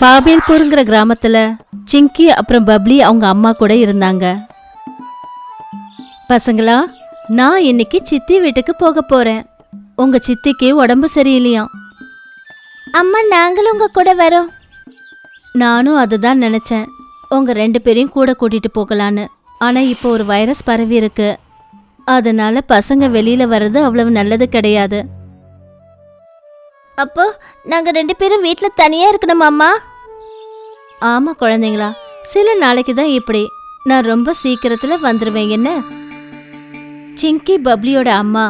பாபேல்பூருங்கிற கிராமத்துல சிங்கி அப்புறம் பப்ளி அவங்க அம்மா கூட இருந்தாங்க. பசங்களா நான் இன்னைக்கு சித்தி வீட்டுக்கு போக போறேன். உங்க சித்திக்கு உடம்பு சரியில்லையாம் அம்மா நாங்களும் உங்க கூட வரோம். நானும் அதுதான் நினைச்சேன். உங்க ரெண்டு பேரையும் கூட கூட்டிட்டு போகலான்னு. ஆனா இப்போ ஒரு வைரஸ் பரவி இருக்கு. அதனால பசங்க வெளியில வர்றது அவ்வளவு நல்லது கிடையாது. அப்போ நாங்க ரெண்டு பேரும் வீட்ல தனியா இருக்கணும் அம்மா? ஆமா குழந்தைங்களா சில நாளைக்கு தான் இப்படி. நான் ரொம்ப சீக்கிரத்துல வந்துருவேன் என்ன? சிங்கி பப்ளியோட அம்மா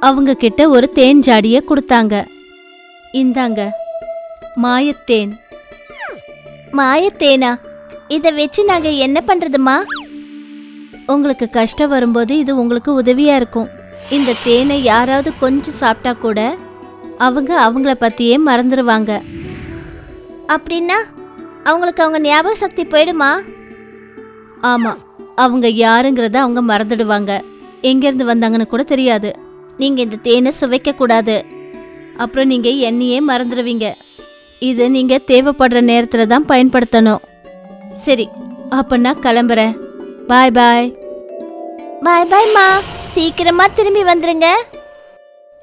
அவங்க கிட்ட ஒரு தேன் ஜாடிய கொடுத்தாங்க. இந்தாங்க மாயத்தேன் மாயத்தேனா இதை வச்சு நாங்க என்ன பண்றதுமா? உங்களுக்கு கஷ்டம் வரும்போது இது உங்களுக்கு உதவியா இருக்கும். இந்த தேனை யாராவது கொஞ்சம் சாப்பிட்டா கூட அவங்க அவங்கள பத்தியே மறந்துடுவாங்க அப்படின்னா அவங்களுக்கு அவங்க ஞாபக சக்தி போயிடுமா? ஆமா அவங்க யாருங்கிறத அவங்க மறந்துடுவாங்க. எங்கேருந்து வந்தாங்கன்னு கூட தெரியாது. நீங்க இந்த தேனை சுவைக்க கூடாது. அப்புறம் நீங்க எண்ணியே மறந்துடுவீங்க. இது நீங்க தேவைப்படுற நேரத்துல தான் பயன்படுத்தணும். சரி அப்ப நான் கிளம்புறேன். பாய் பாய். பாய் பாய்மா. சீக்கிரமா திரும்பி வந்துருங்க.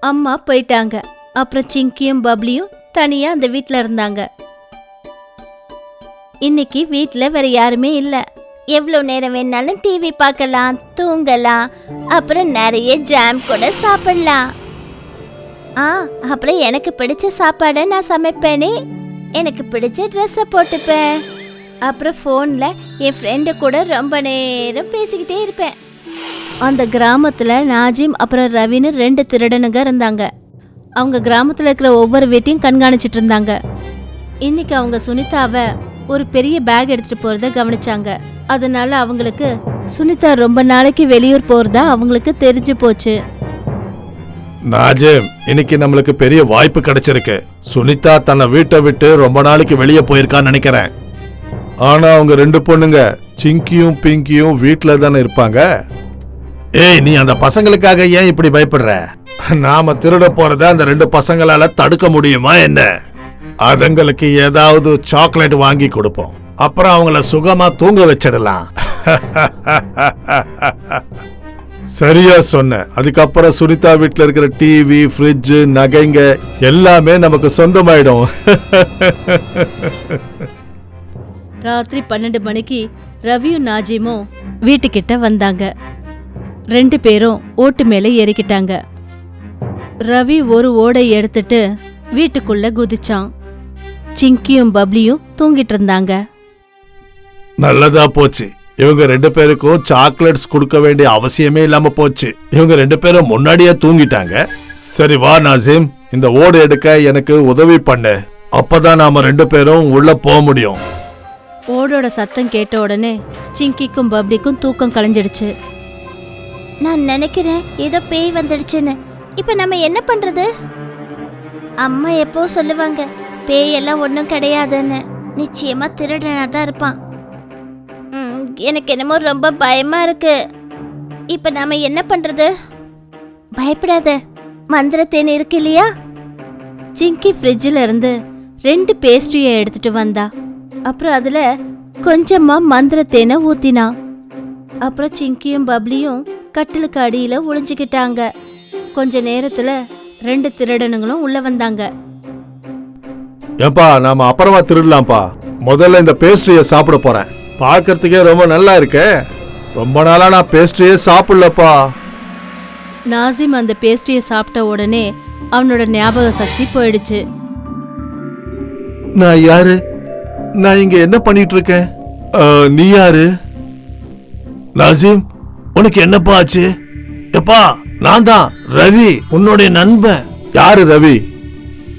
அம்மா போயிட்டாங்க. அப்புறம் சிங்கியும் பப்ளியும் தனியா அந்த வீட்ல இருந்தாங்க. இன்னைக்கு வீட்டில் வேற யாருமே இல்லை. எவ்வளோ நேரம் வேணாலும் டிவி பார்க்கலாம் தூங்கலாம் அப்புறம் நிறைய ஜாம் கூட சாப்பிடலாம். ஆ அப்புறம் எனக்கு பிடிச்ச சாப்பாடை நான் சமைப்பேனே. எனக்கு பிடிச்ச ட்ரெஸ்ஸை போட்டுப்பேன். அப்புறம் ஃபோனில் என் ஃப்ரெண்டு கூட ரொம்ப நேரம் பேசிக்கிட்டே இருப்பேன். அந்த கிராமத்தில் நாஜிம் அப்புறம் ரவின்னு ரெண்டு திருடனுங்க இருந்தாங்க. அவங்க கிராமத்தில் இருக்கிற ஒவ்வொரு வீட்டையும் கண்காணிச்சிட்டு இருந்தாங்க. இன்னைக்கு அவங்க சுனிதாவை ஒரு பெரிய பேக் எடுத்துட்டு போறத கவனிச்சாங்க. அதனால அவங்களுக்கு சுனிதா ரொம்ப நாளைக்கு வெளியூர் போறதா அவங்களுக்கு தெரிஞ்சு போச்சு. நாஜிம் இன்னைக்கு நம்மளுக்கு பெரிய வாய்ப்பு கிடைச்சிருக்கு. சுனிதா தன்னை வீட்டை விட்டு ரொம்ப நாளைக்கு வெளியே போயிருக்கான்னு நினைக்கிறேன். ஆனா அவங்க ரெண்டு பொண்ணுங்க சிங்கியும் பிங்கியும் வீட்டில் தானே இருப்பாங்க? ஏய் நீ அந்த பசங்களுக்காக ஏன் இப்படி பயப்படுற? நாம திருட போறத அந்த ரெண்டு பசங்களால தடுக்க முடியுமா என்ன? அதுங்களுக்கு ஏதாவது சாக்லேட் வாங்கி கொடுப்போம். அப்புறம் அவங்கள சுகமா தூங்க வச்சிடலாம். சரியா சொன்ன. அதுக்கப்புறம் சுனிதா வீட்டில் இருக்கிற டிவி ஃப்ரிட்ஜ் நகைங்க எல்லாமே நமக்கு சொந்தமாயிடும். ராத்திரி பன்னெண்டு மணிக்கு ரவியும் நாஜிமும் வீட்டுக்கிட்ட வந்தாங்க. ரெண்டு பேரும் ஓட்டு மேலே ஏறிக்கிட்டாங்க. ரவி ஒரு ஓடை எடுத்துட்டு வீட்டுக்குள்ள குதிச்சான். சிங்கியும் பப்ளியும் தூங்கிட்டு இருந்தாங்க. நல்லதா போச்சு. இவங்க ரெண்டு பேருக்கும் சாக்லேட்ஸ் கொடுக்க வேண்டிய அவசியமே இல்லாம போச்சு. இவங்க ரெண்டு பேரும் முன்னாடியே தூங்கிட்டாங்க. சரி வா நாசிம். இந்த ஓடு எடுக்க எனக்கு உதவி பண்ணு. அப்பதான் நாம ரெண்டு பேரும் உள்ள போக முடியும். ஓடோட சத்தம் கேட்ட உடனே சிங்கிக்கும் பப்ளிக்கும் தூக்கம் கலைஞ்சிடுச்சு. நான் நினைக்கிறேன் ஏதோ பேய் வந்துடுச்சுன்னு. இப்போ நம்ம என்ன பண்றது? அம்மா எப்போ சொல்லுவாங்க பேய் எல்லாம் ஒன்றும் கிடையாதுன்னு. நிச்சயமா திருடனா தான் இருப்பான். எனக்கு என்னமோ ரொம்ப பயமா இருக்கு. இப்போ நாம என்ன பண்றது? பயப்படாத. மந்திர தேன் இருக்கு இல்லையா? சிங்கி ஃப்ரிட்ஜில் இருந்து ரெண்டு பேஸ்ட்ரியை எடுத்துட்டு வந்தா. அப்புறம் அதுல கொஞ்சமா மந்திரத்தேனை ஊத்தினா. அப்புறம் சிங்கியும் பப்ளியும் கட்டிலுக்கு அடியில ஒளிஞ்சுக்கிட்டாங்க. கொஞ்ச நேரத்துல ரெண்டு திருடனுங்களும் உள்ள வந்தாங்க. ஏன்பா நாம அப்புறமா திருடலாம்ப்பா. முதல்ல இந்த பேஸ்ட்ரியை சாப்பிட போறேன். பார்க்கறதுக்கே ரொம்ப நல்லா இருக்கே. ரொம்ப நாளா நான் பேஸ்ட்ரியே சாப்பிடலப்பா. நாசிம் அந்த பேஸ்ட்ரியை சாப்பிட்ட உடனே அவனோட ஞாபக சக்தி போயிடுச்சு. நான் யாரு? நான் இங்க என்ன பண்ணிட்டு இருக்கேன் அஹ், நீ யாரு? நாசிம் உனக்கு என்னப்பா ஆச்சு? எப்பா நான் தான் ரவி உன்னுடைய நண்பன். யாரு ரவி?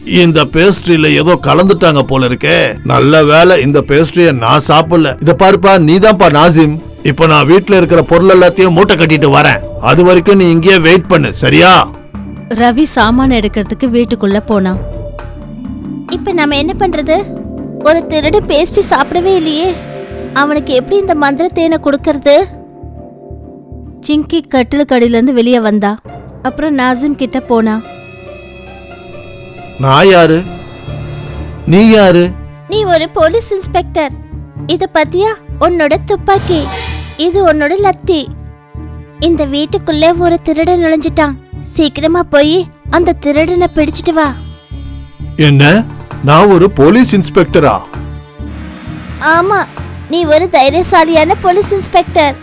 இந்த பேஸ்ட்ரியில ஏதோ கலந்துட்டாங்க போல இருக்கே. நல்ல வேலை இந்த பேஸ்ட்ரிய நான் சாப்பிடல. இத பாருப்பா நீதான்ப்பா நாசிம். இப்ப நான் வீட்ல இருக்கிற பொருள் எல்லாத்தையும் மூட்டை கட்டிட்டு வரேன். அது வரைக்கும் நீ இங்கேயே வெயிட் பண்ணு சரியா? ரவி சாமான எடுக்கிறதுக்கு வீட்டுக்குள்ள போனான் இப்போ நம்ம என்ன பண்றது? ஒரு திருடு பேஸ்ட்ரி சாப்பிடவே இல்லையே. அவனுக்கு எப்படி இந்த மந்திர தேனை கொடுக்கறது? சிங்கி கட்டிலுக்கு அடியில இருந்து வெளியே வந்தா. அப்புறம் நாசிம் கிட்ட போனா. நான் யாரு? நீ யாரு? நீ ஒரு போலீஸ் இன்ஸ்பெக்டர். இது பத்தியா? உன்னோட துப்பாக்கி. இது உன்னோட லத்தி. இந்த வீட்டுக்குள்ளே ஒரு திருடன் நுழைஞ்சிட்டான். சீக்கிரமா போய் அந்த திருடனை பிடிச்சிட்டு வா. என்ன? நான் ஒரு போலீஸ் இன்ஸ்பெக்டரா? ஆமா நீ ஒரு தைரியசாலியான போலீஸ் இன்ஸ்பெக்டர்.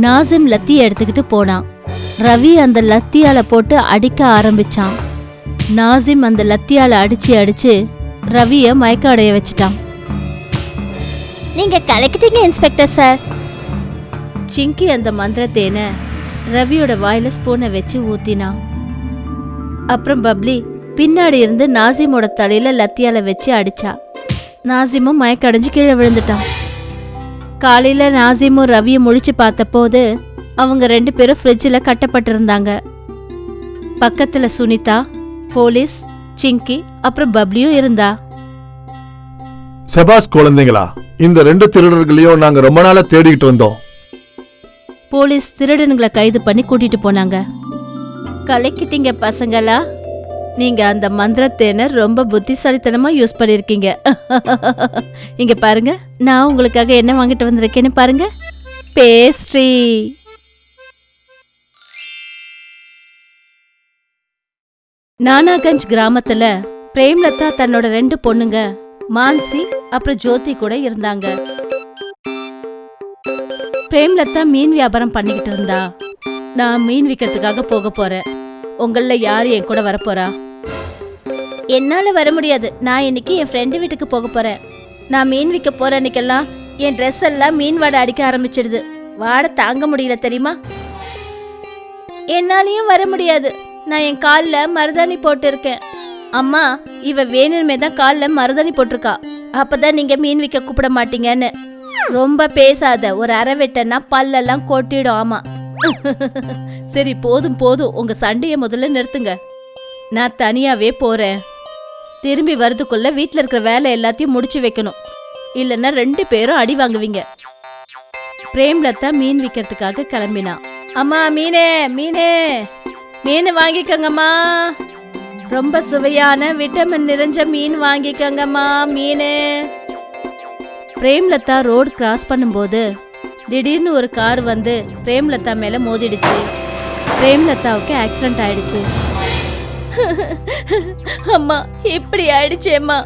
நாசிம் லத்தியை எடுத்துக்கிட்டு போனான். ரவி அந்த லத்தியால போட்டு அடிக்க ஆரம்பிச்சான். நாசிம் அந்த லத்தியால அடிச்சு அடிச்சு ரவிய மயக்க அடைய வச்சுட்டான். நீங்க கலக்கிட்டீங்க இன்ஸ்பெக்டர் சார். சிங்கி அந்த மந்திரத்தேனை ரவியோட வாயில ஸ்பூனை வச்சு ஊத்தினான். அப்புறம் பப்ளி பின்னாடி இருந்து நாசிமோட தலையில லத்தியால வச்சு அடிச்சா. நாசிமும் மயக்கடைஞ்சு கீழே விழுந்துட்டான். காலையில நாசிமும் ரவியும் முழிச்சு பார்த்தபோது அவங்க ரெண்டு பேரும் ஃப்ரிட்ஜில் கட்டப்பட்டிருந்தாங்க. பக்கத்துல சுனிதா போலீஸ் சிங்கி அப்புறம் பப்ளியும் இருந்தா? செபாஸ் குழந்தைங்களா இந்த ரெண்டு திருடர்களையும் நாங்க ரொம்ப நாளா தேடிக்கிட்டு வந்தோம். போலீஸ் திருடனுங்களை கைது பண்ணி கூட்டிட்டு போனாங்க. கலக்கிட்டீங்க பசங்களா? நீங்க அந்த மந்திரத்தேனை ரொம்ப புத்திசாலித்தனமா யூஸ் பண்ணிருக்கீங்க. இங்க பாருங்க நான் உங்களுக்காக என்ன வாங்கிட்டு வந்திருக்கேன்னு பாருங்க. பேஸ்ட்ரி! நானாகஞ்ச் கிராமத்துல பிரேம்லதா தன்னோட ரெண்டு பொண்ணுங்க மான்சி அப்புறம் ஜோதி கூட இருந்தாங்க. பிரேம்லதா மீன் வியாபாரம் பண்ணிக்கிட்டு இருந்தா. நான் மீன் விற்கிறதுக்காக போக போறேன். உங்கள யார் என் கூட வரப்போறா என்னால வர முடியாது. நான் இன்னைக்கு என் ஃப்ரெண்டு வீட்டுக்கு போக போறேன். நான் மீன் விற்க போற அன்னைக்கெல்லாம் என் ட்ரெஸ் எல்லாம் மீன் வாடை அடிக்க ஆரம்பிச்சிடுது. வாடை தாங்க முடியல தெரியுமா? என்னாலையும் வர முடியாது. நான் என் காலில் மருதாணி போட்டிருக்கேன். அம்மா இவ வேணுமே தான் காலில் மருதாணி போட்டிருக்கா. அப்பதான் நீங்க மீன் விற்க கூப்பிட மாட்டீங்கன்னு. ரொம்ப பேசாத ஒரு அரை வெட்டனா பல்லெல்லாம் கொட்டிடும் ஆமா. சரி போதும் போதும். உங்க சண்டைய முதல்ல நிறுத்துங்க. நான் தனியாவே போறேன். திரும்பி வரதுக்குள்ள வீட்டில் இருக்கிற வேலை எல்லாத்தையும் முடிச்சு வைக்கணும். இல்லைன்னா ரெண்டு பேரும் அடி வாங்குவீங்க. பிரேம்லதா மீன் விற்கிறதுக்காக கிளம்பினா. அம்மா மீனே மீனே. மீன் வாங்கிக்கோங்கம்மா. ரொம்ப சுவையான விட்டமின் நிறைஞ்ச மீன் வாங்கிக்கோங்கம்மா மீன். பிரேம்லதா ரோடு கிராஸ் பண்ணும்போது திடீர்னு ஒரு கார் வந்து பிரேம்லதா மேலே மோதிடுச்சு. பிரேம்லதாவுக்கு ஆக்சிடென்ட் ஆயிடுச்சு. அம்மா இப்படி ஆயிடுச்சேம்மா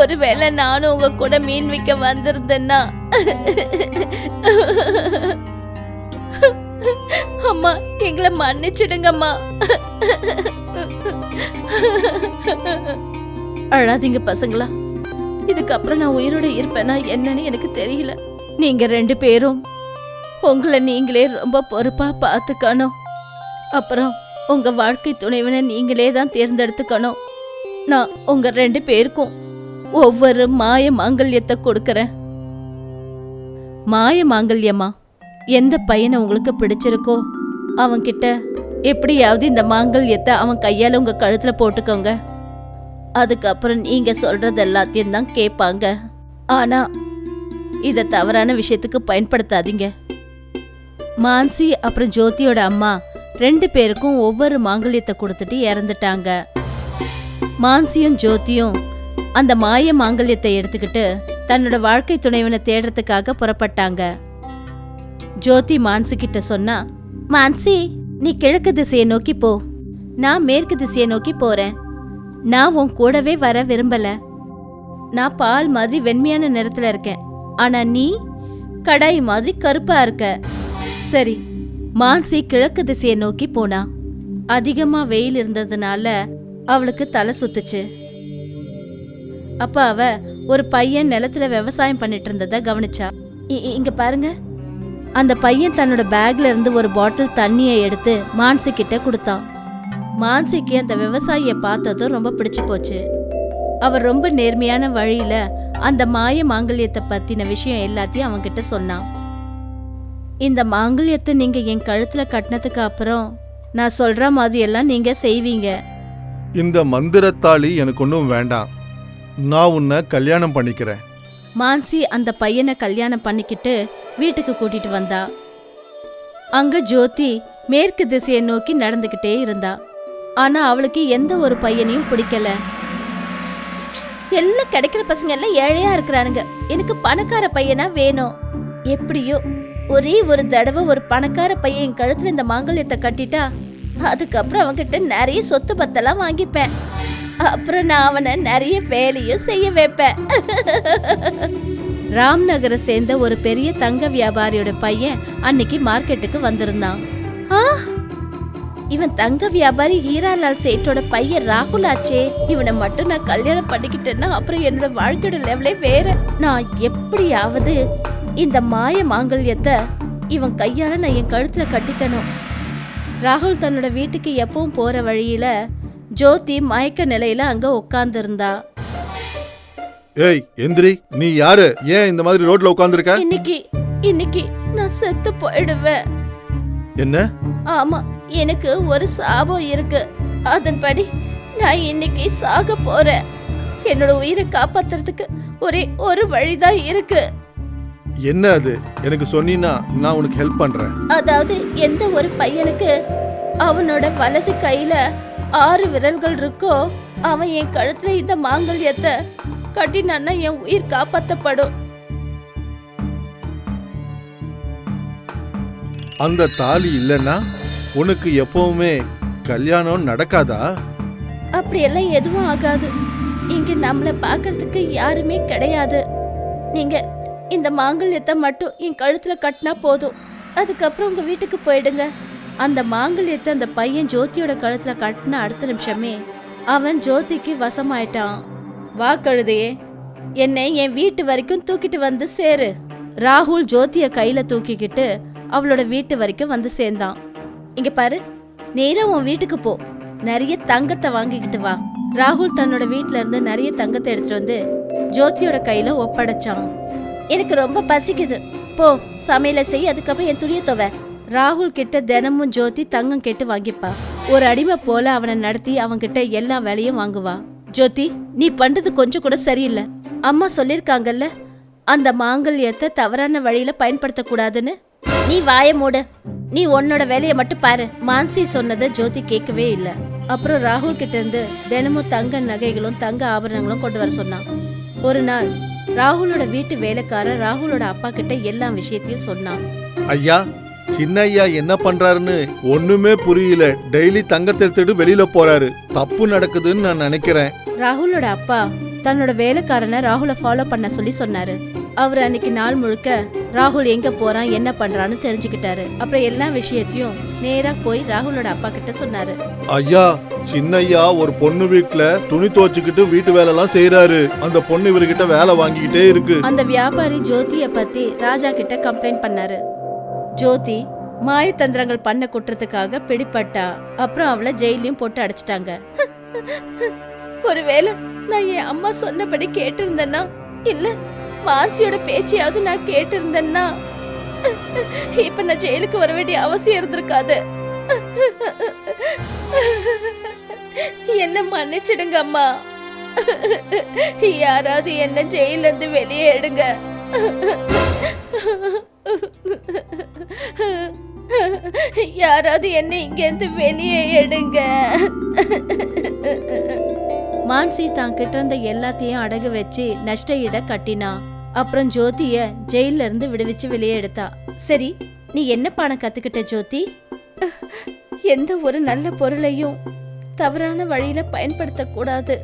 ஒருவேளை நானும் உங்க கூட மீன் விற்க வந்திருந்தேன்னா. அம்மா எங்களை மன்னிச்சிடுங்கம்மா. அழாதீங்க பசங்களா. இதுக்கப்புறம் நான் உயிரோட இருப்பேனா என்னன்னு எனக்கு தெரியல. நீங்க ரெண்டு பேரும் உங்களை நீங்களே ரொம்ப பொறுப்பா பார்த்துக்கணும். அப்புறம் உங்க வாழ்க்கை துணைவனை நீங்களே தான் தேர்ந்தெடுத்துக்கணும். நான் உங்க ரெண்டு பேருக்கும் ஒவ்வொரு மாய மாங்கல்யத்தை கொடுக்கறேன். மாய மாங்கல்யமா? எந்த பையனை உங்களுக்கு பிடிச்சிருக்கோ? அவன்கிட்ட எப்படியாவது இந்த மாங்கல்யத்தை அவன் கையால் உங்கள் கழுத்தில் போட்டுக்கோங்க. அதுக்கப்புறம் நீங்கள் சொல்கிறது எல்லாத்தையும் தான் கேட்பாங்க. ஆனால் இதை தவறான விஷயத்துக்கு பயன்படுத்தாதீங்க. மான்சி அப்புறம் ஜோதியோட அம்மா ரெண்டு பேருக்கும் ஒவ்வொரு மாங்கல்யத்தை கொடுத்துட்டு இறந்துட்டாங்க. மான்சியும் ஜோதியும் அந்த மாய மாங்கல்யத்தை எடுத்துக்கிட்டு தன்னோட வாழ்க்கை துணைவனை தேடுறதுக்காக புறப்பட்டாங்க. ஜோதி மான்சு கிட்ட சொன்னா மான்சி நீ கிழக்கு திசையை நோக்கி போ. நான் மேற்கு திசையை நோக்கி போறேன். நான் உன் கூடவே வர விரும்பல. நான் பால் மாதிரி வெண்மையான நிறத்துல இருக்கேன். ஆனா நீ கடாய் மாதிரி கருப்பா இருக்க. சரி மான்சி கிழக்கு திசையை நோக்கி போனா. அதிகமா வெயில் இருந்ததுனால அவளுக்கு தலை சுத்துச்சு. அப்ப அவ ஒரு பையன் நிலத்துல விவசாயம் பண்ணிட்டு இருந்ததை கவனிச்சா. இ- இ- இங்க பாருங்க. அந்த பையன் தன்னோட பேக்ல இருந்து ஒரு பாட்டில் தண்ணியை எடுத்து மான்சி கிட்ட கொடுத்தான். மான்சிக்கு அந்த விவசாயிய பார்த்ததும் ரொம்ப பிடிச்சு போச்சு. அவர் ரொம்ப நேர்மையான வழியில அந்த மாய மாங்கல்யத்தை பத்தின விஷயம் எல்லாத்தையும் அவன்கிட்ட சொன்னான். இந்த மாங்கல்யத்தை நீங்க என் கழுத்துல கட்டினதுக்கு அப்புறம் நான் சொல்ற மாதிரி எல்லாம் நீங்க செய்வீங்க. இந்த மந்திரத்தாளி எனக்கு ஒன்றும் வேண்டாம். நான் உன்னை கல்யாணம் பண்ணிக்கிறேன். மான்சி அந்த பையனை கல்யாணம் பண்ணிக்கிட்டு வீட்டுக்கு கூட்டிட்டு வந்தா. அங்க ஜோதி மேற்கு திசையை நோக்கி நடந்துகிட்டே இருந்தா. ஆனா அவளுக்கு எந்த ஒரு பையனையும் பிடிக்கல. எல்லாம் கிடைக்கிற பசங்க எல்லாம் ஏழையா இருக்கிறானுங்க. எனக்கு பணக்கார பையனா வேணும். எப்படியோ ஒரே ஒரு தடவை ஒரு பணக்கார பையன் என் கழுத்துல இந்த மாங்கல்யத்தை கட்டிட்டா அதுக்கப்புறம் அவன்கிட்ட நிறைய சொத்து பத்தெல்லாம் வாங்கிப்பேன். அப்புறம் நான் அவனை நிறைய வேலையும் செய்ய வைப்பேன். ராம்நகரை சேர்ந்த ஒரு பெரிய தங்க வியாபாரியோட பையன் அன்னைக்கு மார்க்கெட்டுக்கு வந்திருந்தான். இவன் தங்க வியாபாரி ஹீராலால் சேட்டோட பையன் ராகுல் ஆச்சே. இவனை மட்டும் நான் கல்யாணம் பண்ணிக்கிட்டேன்னா அப்புறம் என்னோட வாழ்க்கையோட லெவலே வேற. நான் எப்படியாவது இந்த மாய மாங்கல்யத்தை இவன் கையால நான் என் கழுத்துல கட்டிக்கணும். ராகுல் தன்னோட வீட்டுக்கு எப்பவும் போற வழியில ஜோதி மயக்க நிலையில அங்க உட்கார்ந்திருந்தா. ஏய் எந்திரி நீ யாரு? ஏன் இந்த மாதிரி ரோட்ல உட்காந்துருக்க இன்னைக்கு இன்னைக்கு நான் செத்து போயிடுவேன். என்ன? ஆமா எனக்கு ஒரு சாபம் இருக்கு. அதன்படி நான் இன்னைக்கு சாக போறேன். என்னோட உயிரை காப்பாத்துறதுக்கு ஒரே ஒரு வழிதான் இருக்கு. என்ன அது? எனக்கு சொன்னீன்னா நான் உனக்கு ஹெல்ப் பண்றேன். அதாவது எந்த ஒரு பையனுக்கு அவனோட வலது கையில ஆறு விரல்கள் இருக்கோ அவன் என் கழுத்துல இந்த மாங்கல்யத்தை கட்டினான்னா என் உயிர் காப்பாத்தப்படும். அந்த தாலி இல்லைன்னா உனக்கு எப்பவுமே கல்யாணம் நடக்காதா? அப்படியெல்லாம் எதுவும் ஆகாது. இங்க நம்மள பார்க்கறதுக்கு யாருமே கிடையாது. நீங்க இந்த மாங்கல்யத்தை மட்டும் என் கழுத்துல கட்டினா போதும். அதுக்கப்புறம் உங்க வீட்டுக்கு போயிடுங்க. அந்த மாங்கல்யத்தை அந்த பையன் ஜோதியோட கழுத்துல கட்டின அடுத்த நிமிஷமே அவன் ஜோதிக்கு வசமாயிட்டான். வா கழுதையே என்னை என் வீட்டு வரைக்கும் தூக்கிட்டு வந்து சேரு. ராகுல் ஜோதிய கையில தூக்கிக்கிட்டு அவளோட வீட்டு வரைக்கும் வந்து சேர்ந்தான். இங்க பாரு நேரா உன் வீட்டுக்கு போ. நிறைய தங்கத்தை வாங்கிக்கிட்டு வா. ராகுல் தன்னோட வீட்ல இருந்து நிறைய தங்கத்தை எடுத்துட்டு வந்து ஜோதியோட கையில ஒப்படைச்சான். எனக்கு ரொம்ப பசிக்குது. போ சமையல செய் அதுக்கப்புறம் என் துணியை துவ. ராகுல் கிட்ட தினமும் ஜோதி தங்கம் கேட்டு வாங்கிப்பா. ஒரு அடிமை போல அவனை நடத்தி அவன்கிட்ட எல்லா வேலையும் வாங்குவா. ஜோதி நீ பண்றது கொஞ்சம் கூட சரியில்லை. அம்மா சொல்லிருக்காங்கல்ல அந்த மாங்கல்யத்தை தவறான வழியில பயன்படுத்த கூடாதுன்னு. நீ வாய மூடு. நீ உன்னோட வேலையை மட்டும் பாரு. மான்சி சொன்னதை ஜோதி கேட்கவே இல்ல. அப்புறம் ராகுல் கிட்ட இருந்து தினமும் தங்க நகைகளும் தங்க ஆபரணங்களும் கொண்டு வர சொன்னான். ஒரு நாள் ராகுலோட வீட்டு வேலைக்காரர் ராகுலோட அப்பா கிட்ட எல்லா விஷயத்தையும் சொன்னான். ஐயா சின்ன ஐயா என்ன பண்றாருன்னு ஒண்ணுமே புரியல. டெய்லி தங்கத்தை எடுத்துட்டு வெளியில போறாரு. தப்பு நடக்குதுன்னு நான் நினைக்கிறேன். ராகுலோட அப்பா தன்னோட வேலைக்காரனை ராகுலை ஃபாலோ பண்ண சொல்லி சொன்னாரு. அவர் அன்னைக்கு நாள் முழுக்க ராகுல் எங்க போறான் என்ன பண்றான்னு தெரிஞ்சுக்கிட்டாரு. அப்புறம் எல்லா விஷயத்தையும் நேரா போய் ராகுலோட அப்பா கிட்ட சொன்னாரு. ஐயா சின்ன ஐயா ஒரு பொண்ணு வீட்ல துணி துவச்சுக்கிட்டு வீட்டு வேலை எல்லாம் செய்யறாரு அந்த பொண்ணு இவர்கிட்ட வேலை வாங்கிக்கிட்டே இருக்கு. அந்த வியாபாரி ஜோதிய பத்தி ராஜா கிட்ட கம்ப்ளைண்ட் பண்ணாரு. ஜோதி மாயத்தந்திரங்கள் பண்ண குற்றத்துக்காக பிடிப்பட்டா. அப்புறம் அவளை ஜெயிலையும் போட்டு அடைச்சிட்டாங்க. ஒருவேளை நான் என் அம்மா சொன்னபடி கேட்டிருந்தேன்னா இல்ல மான்சியோட பேச்சையாவது நான் கேட்டிருந்தேன்னா இப்ப நான் ஜெயிலுக்கு வர வேண்டிய அவசியம் இருந்திருக்காது. என்ன மன்னிச்சிடுங்க அம்மா. யாராவது என்ன ஜெயிலிருந்து வெளியே எடுங்க. யாராவது என்ன இங்க இருந்து வெளியே எடுங்க. மான்சி தான் கிட்ட இருந்த எல்லாத்தையும் அடகு வச்சு நஷ்ட ஈட கட்டினா. அப்புறம் ஜோதிய ஜெயில இருந்து விடுவிச்சு வெளியே எடுத்தா. சரி நீ என்ன பாடம் கத்துக்கிட்ட ஜோதி? எந்த ஒரு நல்ல பொருளையும் தவறான வழியில பயன்படுத்த கூடாது